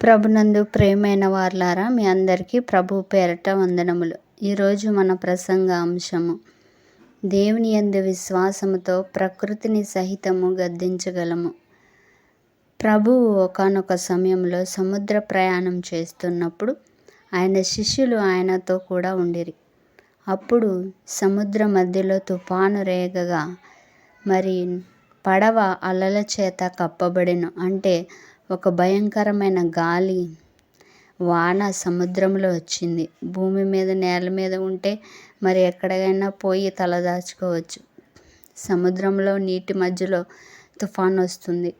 ప్రభునందు ప్రేమైన వార్లారా మీ అందరికీ ప్రభు పేరట వందనములు. ఈరోజు మన ప్రసంగ అంశము దేవుని యందు విశ్వాసముతో ప్రకృతిని సహితము గద్దించగలము. ప్రభువు ఒకానొక సమయంలో సముద్ర ప్రయాణం చేస్తున్నప్పుడు ఆయన శిష్యులు ఆయనతో కూడా ఉండిరి. అప్పుడు సముద్ర మధ్యలో తుఫాను రేగగా మరి పడవ అలల చేత కప్పబడిను. అంటే ఒక భయంకరమైన గాలి వాన సముద్రంలో వచ్చింది. భూమి మీద నేల మీద ఉంటే మరి ఎక్కడికైనా పోయి తలదాచుకోవచ్చు సముద్రంలో నీటి మధ్యలో తుఫాన్ వస్తుంది.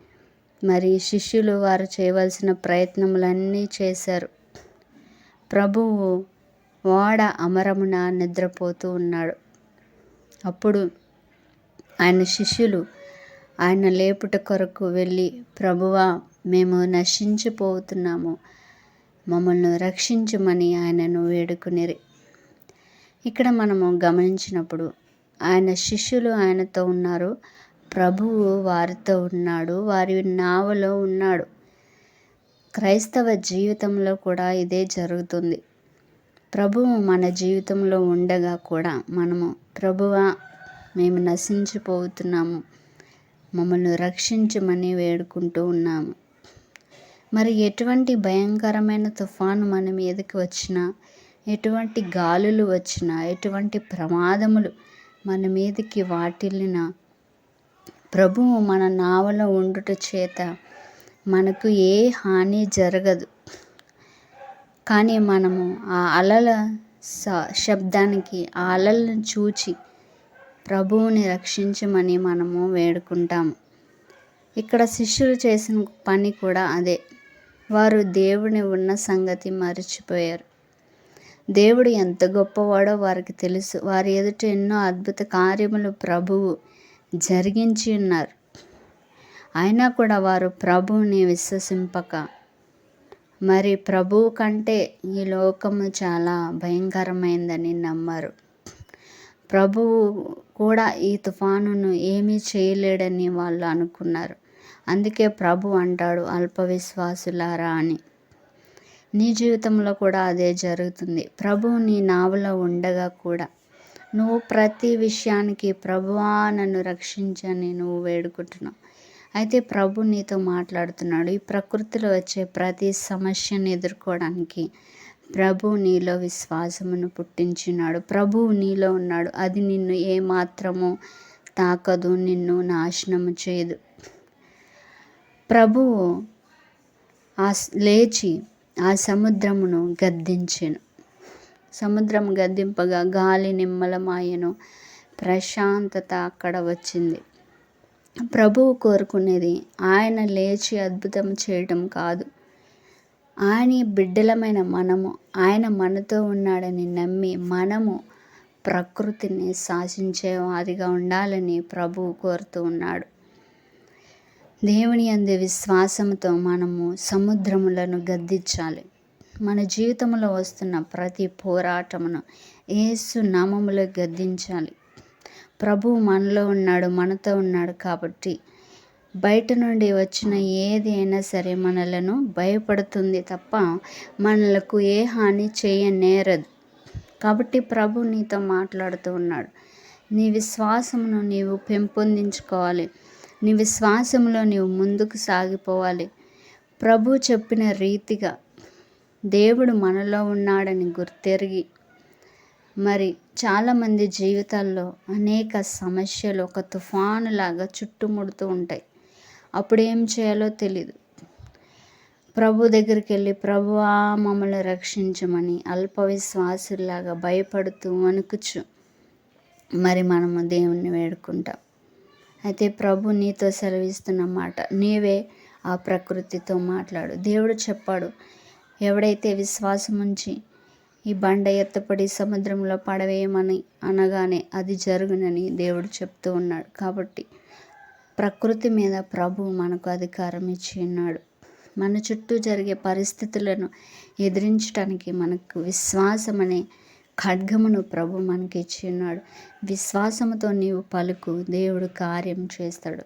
మరి శిష్యులు వారు చేయవలసిన ప్రయత్నములన్నీ చేశారు. ప్రభువు ఓడ అమరమున నిద్రపోతూ ఉన్నాడు. అప్పుడు ఆయన శిష్యులు ఆయన లేపుట కొరకు వెళ్ళి ప్రభువా మేము నశించిపోతున్నాము. మమ్మల్ని రక్షించమని ఆయనను వేడుకునిరి. ఇక్కడ మనము గమనించినప్పుడు ఆయన శిష్యులు ఆయనతో ఉన్నారు. ప్రభువు వారితో ఉన్నాడు. వారి నావలో ఉన్నాడు. క్రైస్తవ జీవితంలో కూడా ఇదే జరుగుతుంది. ప్రభువు మన జీవితంలో ఉండగా కూడా మనము ప్రభువ మేము నశించిపోతున్నాము. మమ్మల్ని రక్షించమని వేడుకుంటూ ఉన్నాము. మరి ఎటువంటి భయంకరమైన తుఫాను మన మీదకి వచ్చినా ఎటువంటి గాలులు వచ్చినా ఎటువంటి ప్రమాదములు మన మీదకి వాటిల్లిన ప్రభువు మన నావలో ఉండుట చేత మనకు ఏ హాని జరగదు. కానీ మనము ఆ అలల శబ్దానికి ఆ అలలను చూచి ప్రభువుని రక్షించమని మనము వేడుకుంటాము ఇక్కడ శిష్యులు చేసిన పని కూడా అదే. వారు దేవుని ఉన్న సంగతి మర్చిపోయారు. దేవుడు ఎంత గొప్పవాడో వారికి తెలుసు. వారి ఎదుట ఎన్నో అద్భుత కార్యములు ప్రభువు జరిగించి ఉన్నారు. అయినా కూడా వారు ప్రభువుని విశ్వసింపక. మరి ప్రభువు కంటే ఈ లోకము చాలా భయంకరమైందని నమ్మారు. ప్రభువు కూడా ఈ తుఫానును ఏమీ చేయలేడని వాళ్ళు అనుకున్నారు. అందుకే ప్రభు అంటాడు అల్ప విశ్వాసులారా అని. నీ జీవితంలో కూడా అదే జరుగుతుంది. ప్రభువు నీ నావలో ఉండగా కూడా నువ్వు ప్రతి విషయానికి ప్రభువా నన్ను రక్షించని నువ్వు వేడుకుంటున్నావు. అయితే ప్రభు నీతో మాట్లాడుతున్నాడు. ఈ ప్రకృతిలో వచ్చే ప్రతి సమస్యను ఎదుర్కోవడానికి ప్రభు నీలో విశ్వాసమును పుట్టించినాడు. ప్రభువు నీలో ఉన్నాడు. అది నిన్ను ఏమాత్రము తాకదు నిన్ను నాశనము చేయదు. ప్రభువు ఆ లేచి ఆ సముద్రమును గద్దించెను. సముద్రం గద్దింపగా గాలి నిమ్మలమాయను. ప్రశాంతత అక్కడ వచ్చింది. ప్రభువు కోరుకునేది ఆయన లేచి అద్భుతం చేయటం కాదు. ఆయన బిడ్డలమైన మనము ఆయన మనతో ఉన్నాడని నమ్మి మనము ప్రకృతిని శాసించే వారిగా ఉండాలని ప్రభువు కోరుతూ ఉన్నాడు. దేవుని అందే విశ్వాసంతో మనము సముద్రములను గద్దించాలి. మన జీవితంలో వస్తున్న ప్రతి పోరాటమును ఏసు నామములో గద్దించాలి. ప్రభువు మనలో ఉన్నాడు మనతో ఉన్నాడు కాబట్టి బయట నుండి వచ్చిన ఏది అయినా సరే మనలను భయపడుతుంది తప్ప మనలకు ఏ హాని చేయనేరదు. కాబట్టి ప్రభు నీతో మాట్లాడుతూ ఉన్నాడు. నీ విశ్వాసమును నీవు పెంపొందించుకోవాలి. నీ విశ్వాసంలో నీవు ముందుకు సాగిపోవాలి. ప్రభు చెప్పిన రీతిగా దేవుడు మనలో ఉన్నాడని గుర్తెరిగి మరి చాలామంది జీవితాల్లో అనేక సమస్యలు ఒక తుఫాను లాగా చుట్టుముడుతూ ఉంటాయి. అప్పుడు ఏం చేయాలో తెలీదు. ప్రభు దగ్గరికి వెళ్ళి ప్రభువా మమ్మల్ని రక్షించమని అల్ప విశ్వాసులాగా భయపడుతూ వణుకుచు. మరి మనము దేవుణ్ణి వేడుకుంటాం. అయితే ప్రభు నీతో సెలవిస్తున్న మాట నీవే ఆ ప్రకృతితో మాట్లాడు. దేవుడు చెప్పాడు ఎవడైతే విశ్వాసం ఉంచి ఈ బండ ఎత్తపడి సముద్రంలో పడవేయమని అనగానే అది జరుగునని దేవుడు చెప్తూ ఉన్నాడు. కాబట్టి ప్రకృతి మీద ప్రభు మనకు అధికారం ఇచ్చి ఉన్నాడు. మన చుట్టూ జరిగే పరిస్థితులను ఎదిరించడానికి మనకు విశ్వాసం అనే ఖడ్గమును ప్రభు మనకి ఇచ్చి ఉన్నాడు. విశ్వాసముతో నీవు పలుకు దేవుడు కార్యం చేస్తాడు.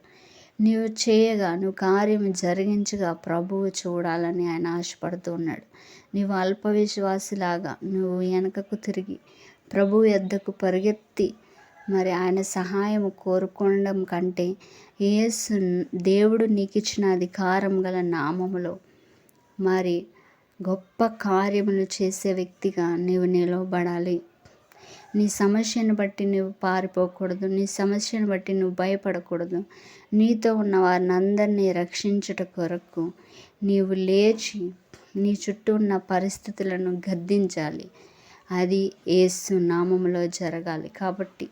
నీవు చేయగా నువ్వు కార్యం జరిగించగా ప్రభువు చూడాలని ఆయన ఆశపడుతూ ఉన్నాడు. నీవు అల్ప విశ్వాసిలాగా నువ్వు వెనకకు తిరిగి ప్రభు ఎద్దకు పరిగెత్తి మరి ఆయన సహాయం కోరుకోవడం కంటే యేసు దేవుడు నీకు ఇచ్చిన అధికారం గల నామములో మరి గొప్ప కార్యములు చేసే వ్యక్తిగా నీవు నిలవబడాలి. నీ సమస్యను బట్టి నువ్వు పారిపోకూడదు. నీ సమస్యను బట్టి నువ్వు భయపడకూడదు. నీతో ఉన్న వారిని అందరినీ రక్షించుట కొరకు నీవు లేచి నీ చుట్టూ ఉన్న పరిస్థితులను గద్దించాలి. అది ఏసు నామంలో జరగాలి. కాబట్టి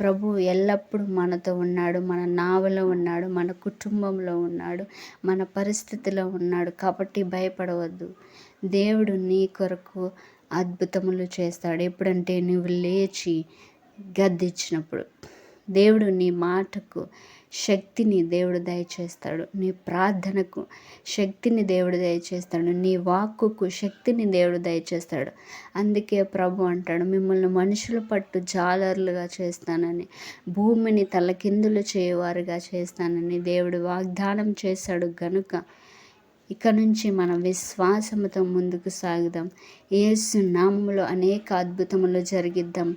ప్రభు ఎల్లప్పుడూ మనతో ఉన్నాడు మన నావలో ఉన్నాడు మన కుటుంబంలో ఉన్నాడు మన పరిస్థితిలో ఉన్నాడు. కాబట్టి భయపడవద్దు. దేవుడు నీ కొరకు అద్భుతములు చేస్తాడు. ఎప్పుడంటే నువ్వు లేచి గద్దిచ్చినప్పుడు దేవుడు నీ మాటకు శక్తిని దేవుడు దయచేస్తాడు. నీ ప్రార్థనకు శక్తిని దేవుడు దయచేస్తాడు. నీ వాక్కుకు శక్తిని దేవుడు దయచేస్తాడు. అందుకే ప్రభు అంటాడు మిమ్మల్ని మనుషుల పట్టు జాలర్లుగా చేస్తానని భూమిని తలకిందులు చేయవారుగా చేస్తానని దేవుడు వాగ్దానం చేశాడు. గనుక ఇక నుంచి మనం విశ్వాసముతో ముందుకు సాగుదాం. ఏసు నామములో అనేక అద్భుతములు జరిగిద్దాం.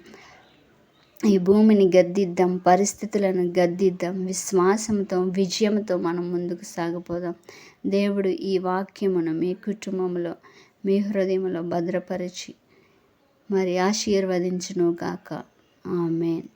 ఈ భూమిని గద్దిద్దాం పరిస్థితులను గద్దిద్దాం విశ్వాసంతో విజయంతో మనం ముందుకు సాగిపోదాం. దేవుడు ఈ వాక్యమును మీ కుటుంబంలో మీ హృదయంలో భద్రపరిచి మరి ఆశీర్వదించును గాక ఆమెన్.